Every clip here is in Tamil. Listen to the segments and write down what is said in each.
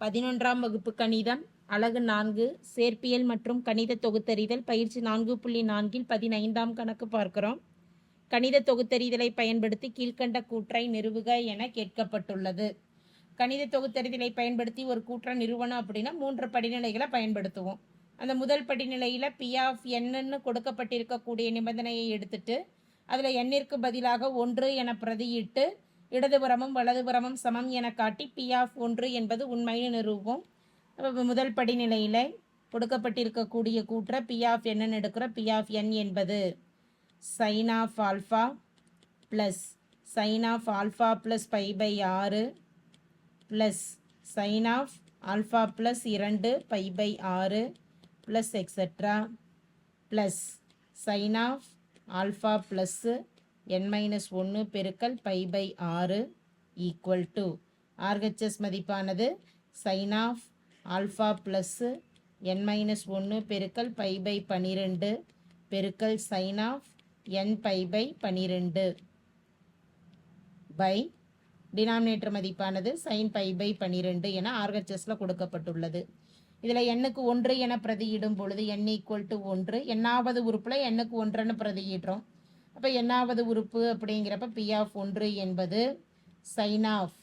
பதினொன்றாம் வகுப்பு கணிதம் அழகு நான்கு சேர்ப்பியல் மற்றும் கணித தொகுத்தறிதல் பயிற்சி நான்கு புள்ளி நான்கில் பதினைந்தாம் கணக்கு பார்க்கிறோம். கணித தொகுத்தறிதலை பயன்படுத்தி கீழ்க்கண்ட கூற்றை நிறுவுக என கேட்கப்பட்டுள்ளது. கணித தொகுத்தறிதலை பயன்படுத்தி ஒரு கூற்றை நிறுவனம் அப்படின்னா மூன்று படிநிலைகளை பயன்படுத்துவோம். அந்த முதல் படிநிலையில் பி ஆஃப் என்னன்னு கொடுக்கப்பட்டிருக்கக்கூடிய நிபந்தனையை எடுத்துட்டு அதில் எண்ணிற்கு பதிலாக ஒன்று என பிரதியிட்டு இடதுபுறமும் வலதுபுறமும் சமம் என காட்டி பி ஆஃப் ஒன்று என்பது உண்மைன்னு நிறுவோம் முதல் படிநிலையில் கொடுக்கப்பட்டிருக்கக்கூடிய கூற்றை பி ஆஃப் என்னன்னு எடுக்கிற பி ஆஃப் என் என்பது sine of alpha plus sine of alpha plus pi by ஆறு plus sine of alpha plus இரண்டு பை பை ஆறு plus etcetera plus sine of alpha plus N minus ஒன்று பெருக்கல் பை பை ஆறு ஈக்குவல் டு ஆர்ஹெச்எஸ் மதிப்பானது sine of alpha plus N minus ஒன்று பெருக்கல் பை பை பன்னிரெண்டு பெருக்கல் sine of N pi by பன்னிரெண்டு பை டினாமினேட்டர் மதிப்பானது சைன் பை பை பன்னிரெண்டு என ஆர்ஹெச்எஸில் கொடுக்கப்பட்டுள்ளது. இதில் எண்ணுக்கு ஒன்று என பிரதியிடும் பொழுது என் ஈக்குவல் டு ஒன்று. எண்ணாவது உறுப்பில் எண்ணுக்கு ஒன்றுன்னு பிரதியிடுறோம். அப்போ என்னாவது உறுப்பு அப்படிங்கிறப்ப பி ஆஃப் ஒன்று என்பது சைன் ஆஃப்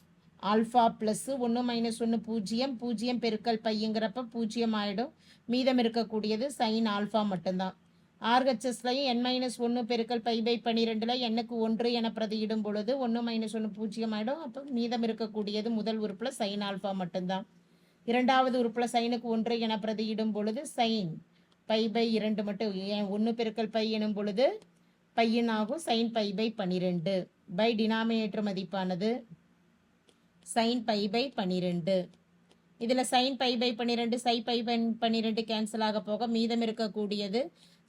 ஆல்ஃபா ப்ளஸ்ஸு ஒன்று மைனஸ் ஒன்று பூஜ்ஜியம் பூஜ்ஜியம் பெருக்கல் பையங்கிறப்ப பூஜ்ஜியம் ஆகிடும் மீதம் இருக்கக்கூடியது சைன் ஆல்ஃபா மட்டும்தான். ஆர்ஹெச்எஸ்லையும் என் மைனஸ் ஒன்று பெருக்கல் பை பை பன்னிரெண்டில் எண்ணுக்கு ஒன்று என பிரதியிடும் பொழுது ஒன்று மைனஸ் ஒன்று பூஜ்ஜியம் ஆகிடும் அப்போ மீதம் இருக்கக்கூடியது முதல் உறுப்பில் சைன் ஆல்ஃபா மட்டும்தான். இரண்டாவது உறுப்பில் சைனுக்கு ஒன்று என பிரதியிடும் பொழுது சைன் பை பை இரண்டு மட்டும் ஒன்று பெருக்கல் பை எனும் பொழுது பையன் ஆகும் சைன் பை பை பன்னிரெண்டு பை டினாமினேட்டர் மதிப்பானது சைன் பை பை பன்னிரெண்டு இதில் சைன் பை பை பன்னிரெண்டு சை பை பை பன்னிரெண்டு கேன்சல் ஆக போக மீதம் இருக்கக்கூடியது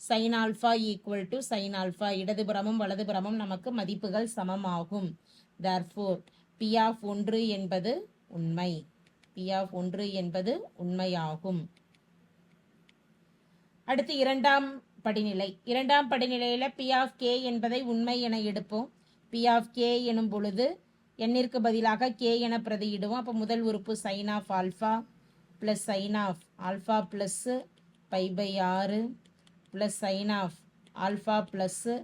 sine alpha equal to sine alpha இடதுபுறமும் வலதுபுறமும் நமக்கு மதிப்புகள் சமமாகும். தேர்ஃபோர் பி ஆஃப் ஒன்று என்பது உண்மை. பி ஆஃப் ஒன்று என்பது உண்மையாகும். அடுத்து இரண்டாம் படிநிலை. இரண்டாம் படிநிலையில் பி ஆஃப் கே என்பதை உண்மை என எடுப்போம். பி ஆஃப் கே எனும் பொழுது எண்ணிற்கு பதிலாக கே என பிரதியிடுவோம். அப்போ முதல் உறுப்பு sine of alpha plus sine of alpha plus pi by ஆறு plus sine of alpha plus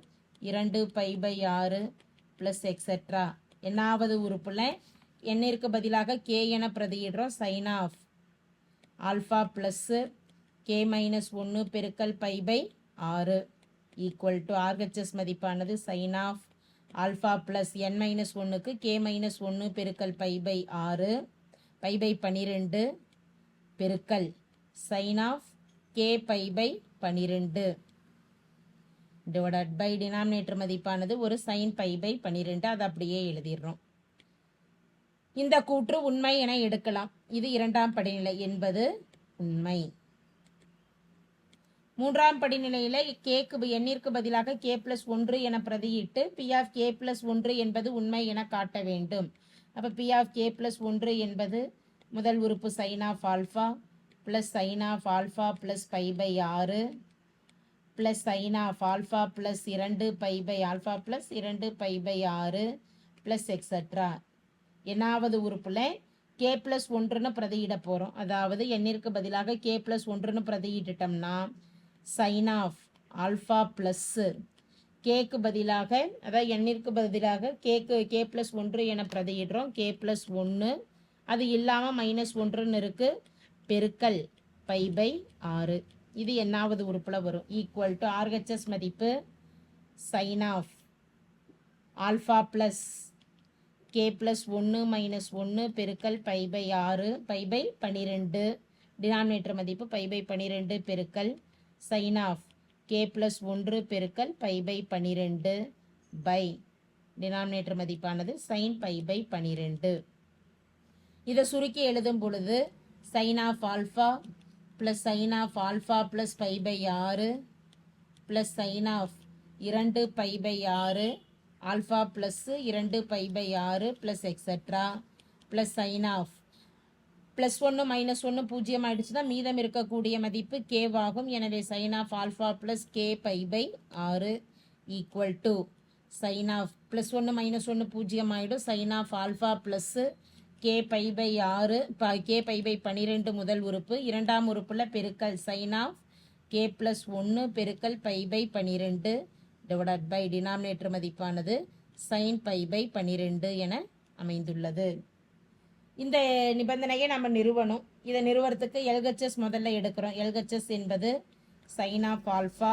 இரண்டு பை பை ஆறு ப்ளஸ் எக்ஸெட்ரா என்னாவது உறுப்பில் எண்ணிற்கு பதிலாக கே என பிரதியிடுறோம். Sine of alpha plus K minus ஒன்று பெருக்கல் பை பை ஆறு ஈக்குவல் டு ஆர்ஹெச்எஸ் மதிப்பானது sine of alpha plus N minus ஒன்றுக்கு கே மைனஸ் ஒன்று பெருக்கல் பை பை ஆறு பை பை பன்னிரெண்டு பெருக்கல் sine of K pi by பன்னிரெண்டு டிவைட் பை டினாமினேட்டர் மதிப்பானது ஒரு சைன் பை பை பன்னிரெண்டு அதை அப்படியே எழுதிடுறோம். இந்த கூற்று உண்மை என எடுக்கலாம். இது இரண்டாம் படிநிலை என்பது உண்மை. மூன்றாம் படிநிலையில் கேக்கு எண்ணிற்கு பதிலாக கே பிளஸ் ஒன்று என பிரதியிட்டு பி ஆஃப் கே பிளஸ் ஒன்று என்பது உண்மை என காட்ட வேண்டும். அப்போ பி ஆஃப் கே பிளஸ் ஒன்று என்பது முதல் உறுப்பு sine of alpha plus sine of alpha plus pi by ஆறு plus sine of alpha plus இரண்டு பை பை ஆல்ஃபா ப்ளஸ் இரண்டு பை பை ஆறு ப்ளஸ் எக்ஸட்ரா என்னாவது உறுப்பில் கே ப்ளஸ் ஒன்றுன்னு பிரதியிட போகிறோம் அதாவது எண்ணிற்கு பதிலாக கே ப்ளஸ் ஒன்றுன்னு பிரதியிட்டுட்டோம்னா சைன் ஆஃப் ஆல்ஃபா ப்ளஸ்ஸு கேக்கு பதிலாக அதாவது எண்ணிற்கு பதிலாக கேக்கு கே ப்ளஸ் ஒன்று என பிரதியிடுறோம். கே ப்ளஸ் ஒன்று அது இல்லாமல் மைனஸ் ஒன்றுன்னு இருக்குது பெருக்கல் பை பை ஆறு. இது என்னாவது உறுப்பில் வரும். ஈக்குவல் டு ஆர்ஹெச்எஸ் மதிப்பு sine of alpha plus K plus ஒன்று மைனஸ் ஒன்று பெருக்கல் பை பை ஆறு பை பை பன்னிரெண்டு டினாமினேட்டர் மதிப்பு பை பை பன்னிரெண்டு பெருக்கல் சைன் ஆஃப் கே ப்ளஸ் ஒன்று பெருக்கல் பை பை பன்னிரெண்டு பை. டினாமினேட்டர் மதிப்பானது சைன் பை பை பன்னிரெண்டு இதை சுருக்கி எழுதும் பொழுது sine of alpha plus sine of alpha plus pi by ஆறு ப்ளஸ் சைன் ஆஃப் இரண்டு பை பை ஆறு ஆல்ஃபா ப்ளஸ்ஸு இரண்டு பை பை ஆறு plus etcetera plus sine of plus ஒன்று மைனஸ் ஒன்று பூஜ்ஜியம் ஆயிடுச்சுன்னா மீதம் இருக்கக்கூடிய மதிப்பு கேவாகும் எனவே sine of alpha plus K pi by ஆறு equal to sine of plus ஒன்று மைனஸ் ஒன்று பூஜ்ஜியம் ஆகிடும் sine of alpha plus K pi by ஆறு ப கே பை பை பன்னிரெண்டு முதல் உறுப்பு. இரண்டாம் உறுப்பில் பெருக்கல் சைன் ஆஃப் கே ப்ளஸ் ஒன்று பெருக்கல் பை பை பன்னிரெண்டு டிவைடட் பை டினாமினேட்டர் மதிப்பானது சைன் பை பை பன்னிரெண்டு என அமைந்துள்ளது. இந்த நிபந்தனையை நம்ம நிறுவனம் இதை நிறுவனத்துக்கு எல்ஹெச்எஸ் முதல்ல எடுக்கிறோம். எல்ஹெச்எஸ் என்பது sine of alpha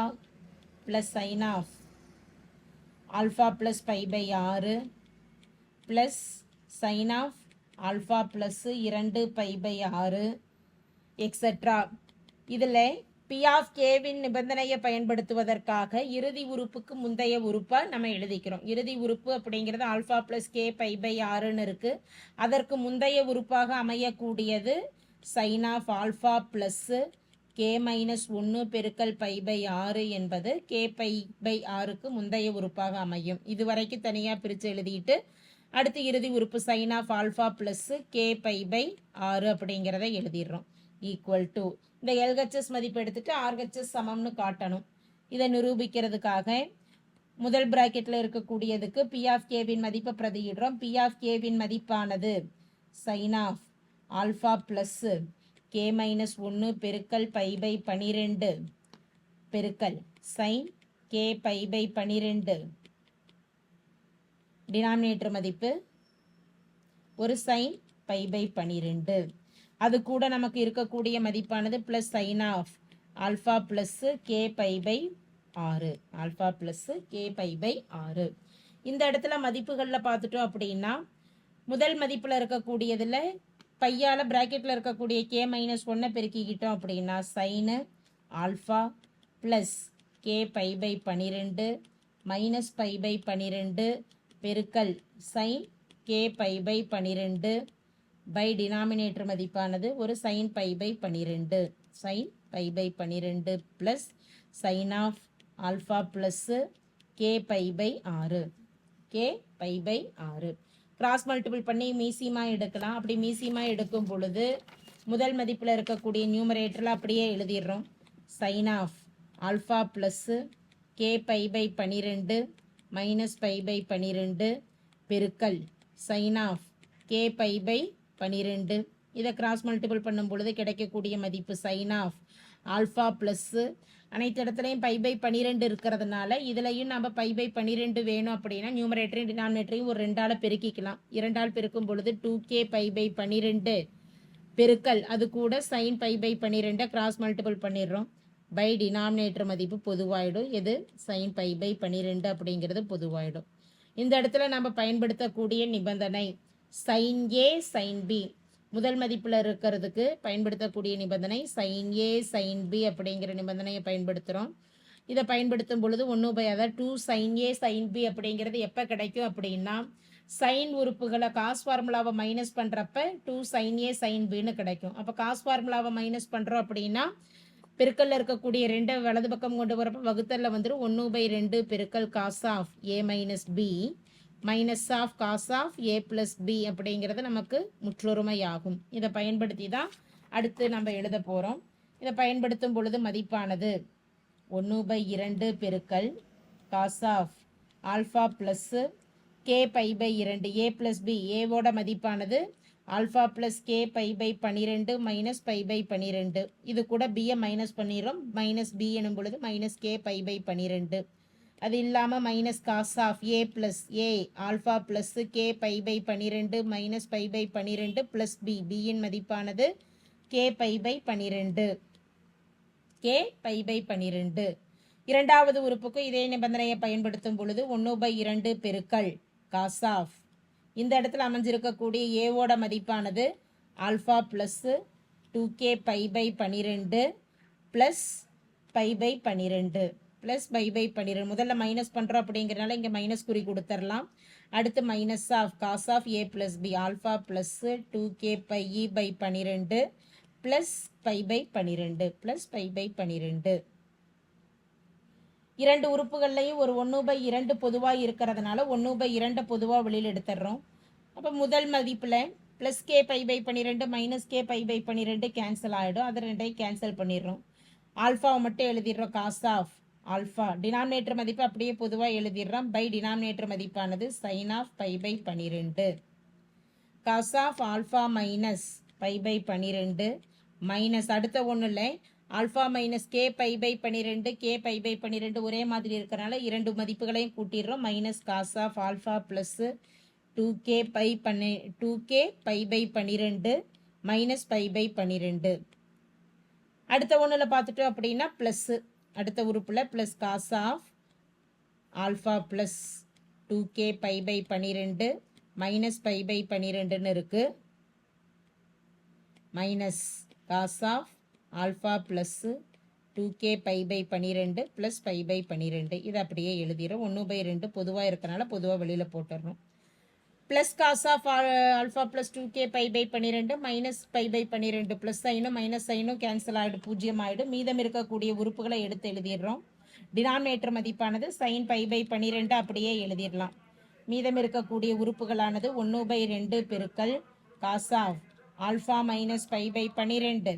plus sine of alpha plus pi by ஆறு plus sine of alpha plus இரண்டு பை பை ஆறு எக்ஸட்ரா இதில் பி ஆஃப் கேவின் நிபந்தனையை பயன்படுத்துவதற்காக இறுதி உறுப்புக்கு முந்தைய உறுப்பை நம்ம எழுதிக்கிறோம். இறுதி உறுப்பு அப்படிங்கிறது alpha plus K pi by ஆறுன்னு இருக்குது அதற்கு முந்தைய உறுப்பாக அமையக்கூடியது sine of alpha plus K minus ஒன்று பெருக்கல் பை பை ஆறு என்பது கே பை பை ஆறுக்கு முந்தைய உறுப்பாக அமையும். இது வரைக்கும் தனியாக பிரித்து எழுதிட்டு அடுத்து இறுதி உறுப்பு sine of alpha plus K pi by ஆறு அப்படிங்கிறத எழுதிடுறோம். ஈக்குவல் டு இந்த எல்ஹெச்எஸ் மதிப்பு எடுத்துட்டு ஆர்ஹெச்எஸ் சமம்னு காட்டணும். இதை நிரூபிக்கிறதுக்காக முதல் பிராக்கெட்டில் இருக்கக்கூடியதுக்கு பி ஆஃப் கேவின் மதிப்பை பிரதியிடுறோம். பி ஆஃப் கேவின் மதிப்பானது sine of alpha plus K minus ஒன்று பெருக்கல் பை பை பனிரெண்டு. பெருக்கல் சைன் கே பை பை பனிரெண்டு. டினாமினேட்டர் மதிப்பு ஒரு சைன் பை பை பனிரெண்டு. அது கூட நமக்கு இருக்கக்கூடிய மதிப்பானது plus sine of alpha plus K pi by ஆறு alpha plus K pi by ஆறு இந்த இடத்துல மதிப்புகளில் பார்த்துட்டோம் அப்படின்னா முதல் மதிப்பில் இருக்கக்கூடியதில் பையால் ப்ராக்கெட்டில் இருக்கக்கூடிய கே மைனஸ் ஒன்றை பெருக்கிக்கிட்டோம் அப்படின்னா sine alpha plus K pi by பன்னிரெண்டு மைனஸ் பை பை பன்னிரெண்டு பெருக்கல் சைன் கே பை பை பன்னிரெண்டு பை டினாமினேட்டர் மதிப்பானது ஒரு சைன் பை பை பன்னிரெண்டு சைன் பை பை பன்னிரெண்டு plus sine of alpha plus K pi by ஆறு. கே பை பை ஆறு. கிராஸ் மல்டிபிள் பண்ணி மீசிமா எடுக்கலாம். அப்படி மீசிமா எடுக்கும் பொழுது முதல் மதிப்பில் இருக்கக்கூடிய நியூமரேட்டரில் அப்படியே எழுதிடுறோம். Sine of alpha plus K pi by பன்னிரெண்டு மைனஸ் பை பை பன்னிரெண்டு பெருக்கல். Sine of K pi by பன்னிரெண்டு இதை கிராஸ் மல்டிபிள் பண்ணும் பொழுது கிடைக்கக்கூடிய மதிப்பு சைன் ஆஃப் ஆல்ஃபா ப்ளஸ்ஸு அனைத்து இடத்துலையும் பை பை பன்னிரெண்டு இருக்கிறதுனால இதுலையும் நம்ம பை பை பன்னிரெண்டு வேணும் அப்படின்னா நியூமரேட்டரையும் டினாமினேட்டரையும் ஒரு ரெண்டால் பெருக்கிக்கலாம். இரண்டால் பெருக்கும் பொழுது டூ கே பை பை பன்னிரெண்டு பெருக்கல். அது கூட சைன் பை பை பன்னிரெண்டை கிராஸ் மல்டிபிள் பண்ணிடுறோம். பை டினாமினேட்டர் மதிப்பு பொதுவாயிடும். எது? சைன் பை பை பன்னிரெண்டு அப்படிங்கிறது பொதுவாயிடும். இந்த இடத்துல நம்ம பயன்படுத்தக்கூடிய நிபந்தனை சைன் ஏ சைன் பி முதல் மதிப்பில் இருக்கிறதுக்கு பயன்படுத்தக்கூடிய நிபந்தனை சைன் ஏ சைன் பி அப்படிங்கிற நிபந்தனையை பயன்படுத்துகிறோம் இதை பயன்படுத்தும் பொழுது ஒன்று பை அதாவது two sine A sine B அப்படிங்கிறது எப்போ கிடைக்கும் அப்படின்னா சைன் உறுப்புகளை காஸ் ஃபார்முலாவை மைனஸ் பண்ணுறப்ப டூ சைன் ஏ சைன் பின்னு கிடைக்கும். அப்போ காஸ் ஃபார்முலாவை மைனஸ் பண்ணுறோம் அப்படின்னா பெருக்கல்ல இருக்கக்கூடிய ரெண்டு வலது பக்கம் கொண்டு வரப்ப வகுத்தல்ல வந்துடும் ஒன்று பை ரெண்டு பெருக்கல் cos of A minus B minus of cos of A plus B அப்படிங்கிறது நமக்கு முற்றொருமையாகும். இதை பயன்படுத்தி தான் அடுத்து நம்ம எழுத போகிறோம் இதை பயன்படுத்தும் பொழுது மதிப்பானது ஒன்று பை இரண்டு பெருக்கல் cos of alpha plus K pi by இரண்டு. ஏ ப்ளஸ் பி ஏவோட மதிப்பானது alpha plus K pi by பன்னிரெண்டு மைனஸ் பை பை பன்னிரெண்டு இது கூட பியை மைனஸ் பண்ணிடுறோம். மைனஸ் பி எனும் பொழுது மைனஸ் கே பை பை பன்னிரெண்டு அது இல்லாமல் minus cos of A plus A alpha plus K pi by பன்னிரெண்டு மைனஸ் பை பை பன்னிரெண்டு ப்ளஸ் பி பியின் மதிப்பானது கே பை பை பன்னிரெண்டு. கே பை பை பன்னிரெண்டு. இரண்டாவது உறுப்புக்கு இதே நிபந்தனையை பயன்படுத்தும் பொழுது ஒன்று பை இரண்டு பெருக்கல் காஸ் ஆஃப் இந்த இடத்துல அமைஞ்சிருக்கக்கூடிய ஏவோட மதிப்பானது alpha plus two K pi by பன்னிரெண்டு ப்ளஸ் பை பை பன்னிரெண்டு. ப்ளஸ் பை பை பன்னிரெண்டு முதல்ல மைனஸ் பண்ணுறோம் அப்படிங்கிறனால இங்கே மைனஸ் குறி கொடுத்துடலாம் அடுத்து minus of cos of A plus B alpha plus two K pi E by பன்னிரெண்டு ப்ளஸ் பை பை பன்னிரெண்டு ப்ளஸ் பை பை பன்னிரெண்டு. இரண்டு உறுப்புகள்லையும் ஒரு ஒன்று பை இரண்டு பொதுவாக இருக்கிறதுனால ஒன்று பை இரண்டை பொதுவாக வெளியில் எடுத்துடுறோம் அப்போ முதல் மதிப்பில் ப்ளஸ் கே பை பை பன்னிரெண்டு மைனஸ் கே பை பை பன்னிரெண்டு கேன்சல் ஆகிடும் அதை ரெண்டையும் கேன்சல் பண்ணிடுறோம் ஆல்ஃபாவை மட்டும் எழுதிடுறோம் காஸ் ஆஃப் ஆல்ஃபா. டினாமினேட்டர் மதிப்பு அப்படியே பொதுவாக எழுதிடுறோம். பை டினாமினேட்டர் மதிப்பானது சைன் ஆஃப் பை பை பன்னிரெண்டு cos of alpha minus pi by பன்னிரெண்டு மைனஸ் அடுத்த ஒன்றும் alpha minus K pi by பன்னிரெண்டு கே பை பை பன்னிரெண்டு ஒரே மாதிரி இருக்கிறனால இரண்டு மதிப்புகளையும் கூட்டிடுறோம். Minus cos of alpha plus two K pi பன்னி டூ கே பை பை பன்னிரெண்டு மைனஸ் பை பை பன்னிரெண்டு அடுத்த ஒன்றில் பார்த்துட்டோம் அப்படின்னா ப்ளஸ்ஸு அடுத்த உறுப்பில் plus cos of alpha plus two K pi by பன்னிரெண்டு மைனஸ் பை பை பன்னிரெண்டுன்னு இருக்குது minus cos of alpha plus two K pi by பன்னிரெண்டு ப்ளஸ் பை பை பன்னிரெண்டு இது அப்படியே எழுதிடும் ஒன்று பை ரெண்டு பொதுவாக இருக்கனால பொதுவாக வெளியில் போட்டுடுறோம் plus cos of alpha plus two K pi by பன்னிரெண்டு மைனஸ் பை பை பன்னிரெண்டு ப்ளஸ் சைனும் மைனஸ் சைனும் கேன்சல் ஆகிடும் பூஜ்ஜியம் ஆகிடும் மீதம் இருக்கக்கூடிய உறுப்புகளை எடுத்து எழுதிடுறோம். டினாமினேட்டர் மதிப்பானது சைன் பை பை பன்னிரெண்டு அப்படியே எழுதிடலாம். மீதம் இருக்கக்கூடிய உறுப்புகளானது ஒன்று பை ரெண்டு பெருக்கல் cos of alpha minus pi by பன்னிரெண்டு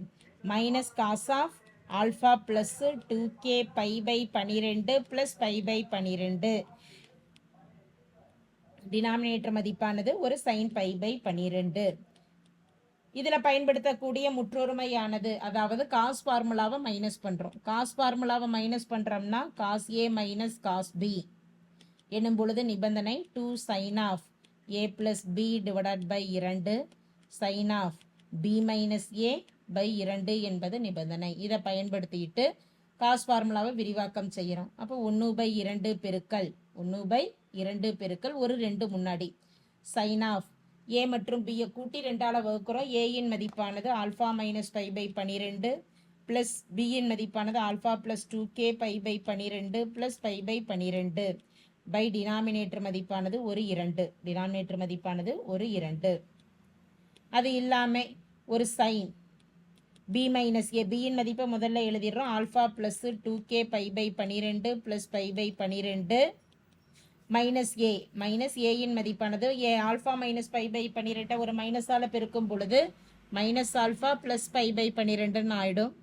minus cos of alpha plus two K pi by பன்னிரெண்டு ப்ளஸ் பை பை பன்னிரெண்டு. டினாமினேட்டர் மதிப்பானது ஒரு சைன் பை பை பன்னிரெண்டு. இதில் பயன்படுத்தக்கூடிய முற்றொருமையானது அதாவது காஸ் ஃபார்முலாவை மைனஸ் பண்ணுறோம் காஸ் ஃபார்முலாவை மைனஸ் பண்ணுறோம்னா cos A minus cos B என்னும் பொழுது நிபந்தனை two sine of A plus B divided by இரண்டு sine of B minus A by இரண்டு என்பது நிபந்தனை. இதை பயன்படுத்திட்டு காஸ் ஃபார்முலாவை விரிவாக்கம் செய்கிறோம் அப்போ ஒன்று பை இரண்டு பெருக்கல் ஒன்று பை இரண்டு பெருக்கள் ஒரு ரெண்டு முன்னாடி. சைன் ஆஃப் ஏ மற்றும் பியை கூட்டி ரெண்டால் வகுக்கிறோம். ஏயின் மதிப்பானது ஆல்ஃபா மைனஸ் ஃபைவ் பை பன்னிரெண்டு ப்ளஸ் பியின் மதிப்பானது alpha plus two K pi by பன்னிரெண்டு ப்ளஸ் ஃபைவ் பை பன்னிரெண்டு பை டினாமினேட்டர் மதிப்பானது ஒரு இரண்டு. டினாமினேட்டர் மதிப்பானது ஒரு இரண்டு. அது இல்லாமல் ஒரு சைன் பி மைனஸ் ஏ பியின் மதிப்பை முதல்ல எழுதிடுறோம். Alpha plus two K pi by பன்னிரெண்டு ப்ளஸ் பை பை பன்னிரெண்டு மைனஸ் ஏ மைனஸ் ஏயின் மதிப்பானது A alpha minus pi by பன்னிரெண்டை ஒரு மைனஸால் பெருக்கும் பொழுது minus alpha plus pi by பன்னிரெண்டுன்னு ஆகிடும்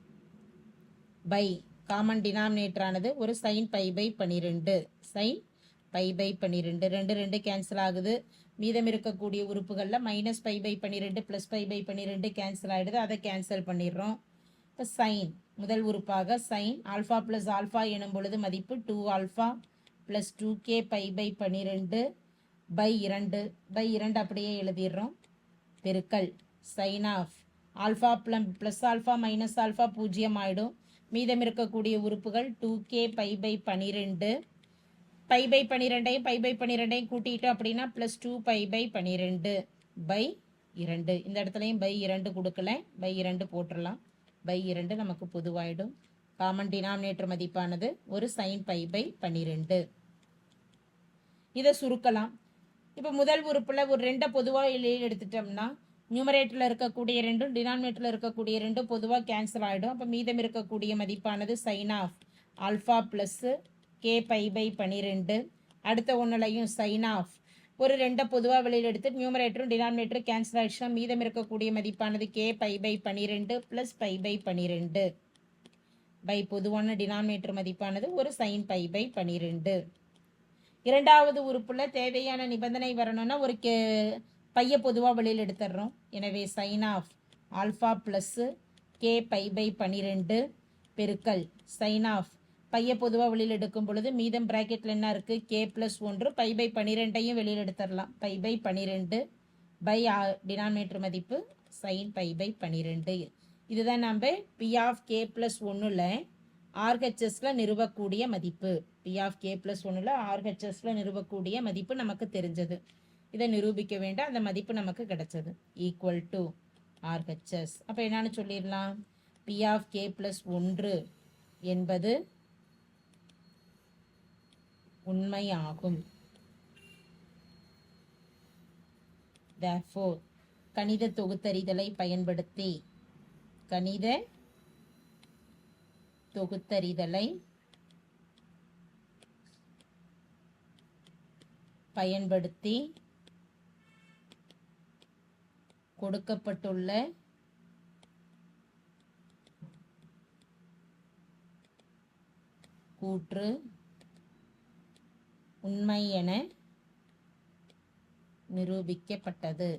பை காமன் டினாமினேட்டரானது ஒரு சைன் பை பை பன்னிரெண்டு. சைன் பை பை பன்னிரெண்டு. ரெண்டு ரெண்டு கேன்சல் ஆகுது. மீதம் இருக்கக்கூடிய உறுப்புகளில் மைனஸ் பை பை பன்னிரெண்டு ப்ளஸ் பை பை பன்னிரெண்டு கேன்சல் ஆகிடுது அதை கேன்சல் பண்ணிடுறோம். இப்போ சைன் முதல் உறுப்பாக சைன் ஆல்ஃபா ப்ளஸ் ஆல்ஃபா எனும் பொழுது மதிப்பு two alpha plus two K pi by பன்னிரெண்டு பை இரண்டு. பை இரண்டு அப்படியே எழுதிடுறோம். பெருக்கல் sine of alpha plum plus alpha minus alpha பூஜ்ஜியம் ஆகிடும் மீதம் இருக்கக்கூடிய உறுப்புகள் டூ கே பை பை பன்னிரெண்டு. பை பை பன்னிரெண்டையும் பை பை பன்னிரெண்டையும் கூட்டிட்டோம் அப்படின்னா ப்ளஸ் டூ பை பை பன்னிரெண்டு பை இரண்டு. இந்த இடத்துலையும் பை இரண்டு கொடுக்கல. பை இரண்டு போட்டுடலாம் பை இரண்டு நமக்கு பொதுவாயிடும். காமன் டினாமினேட்டர் மதிப்பானது ஒரு சைன் பை பை பன்னிரெண்டு. இதை சுருக்கலாம். இப்போ முதல் உறுப்பில் ஒரு ரெண்டை பொதுவாக எடுத்துட்டோம்னா நியூமரேட்டரில் இருக்கக்கூடிய ரெண்டும் டினாமினேட்டரில் இருக்கக்கூடிய ரெண்டும் பொதுவாக கேன்சல் ஆகிடும் அப்போ மீதம் இருக்கக்கூடிய மதிப்பானது sine of alpha plus K pi by பனிரெண்டு. அடுத்த ஒன்றுலையும் சைன் ஆஃப் ஒரு ரெண்டை பொதுவாக வெளியில் எடுத்து நியூமரேட்டரும் டினாமினேட்டரும் கேன்சல் ஆகிடுச்சுன்னா மீதம் இருக்கக்கூடிய மதிப்பானது கே பை பை பனிரெண்டு ப்ளஸ் பை பை பனிரெண்டு. பை பொதுவான டினாமினேட்டர் மதிப்பானது ஒரு சைன் பை பை பனிரெண்டு. இரண்டாவது உறுப்பில் தேவையான நிபந்தனை வரணும்னா ஒரு கே பைய பொதுவாக வெளியில் எடுத்துடுறோம் எனவே sine of alpha plus K pi by பன்னிரெண்டு பெருக்கல் சைன் ஆஃப் பைய பொதுவாக வெளியில் எடுக்கும் பொழுது மீதம் ப்ராக்கெட்டில் என்ன இருக்குது கே ப்ளஸ் ஒன்று பை பை பன்னிரெண்டையும் வெளியில் எடுத்துடலாம் பை பை பன்னிரெண்டு பை டினாமினேட்டர் மதிப்பு சைன் பை பை பன்னிரெண்டு இதுதான் நம்ம பி ஆஃப் கே ப்ளஸ் ஒன்றில் ஆர்ஹெச்எஸில் நிறுவக்கூடிய மதிப்பு. பி ஆஃப் கே ப்ளஸ் ஒன்றில் ஆர்ஹெச்எஸில் நிறுவக்கூடிய மதிப்பு நமக்கு தெரிஞ்சது. இதை நிரூபிக்க வேண்டாம் அந்த மதிப்பு நமக்கு கிடைச்சது. ஈக்குவல் டு ஆர்ஹெச்எஸ் அப்போ என்னன்னு சொல்லிடலாம். பி ஆஃப் கே ப்ளஸ் ஒன்று என்பது உண்மையாகும். Therefore கணித தொகுத்தறிதலை பயன்படுத்தி கணித தொகுத்தறிதலை பயன்படுத்தி கொடுக்கப்பட்டுள்ள கூற்று உண்மை என நிரூபிக்கப்பட்டது.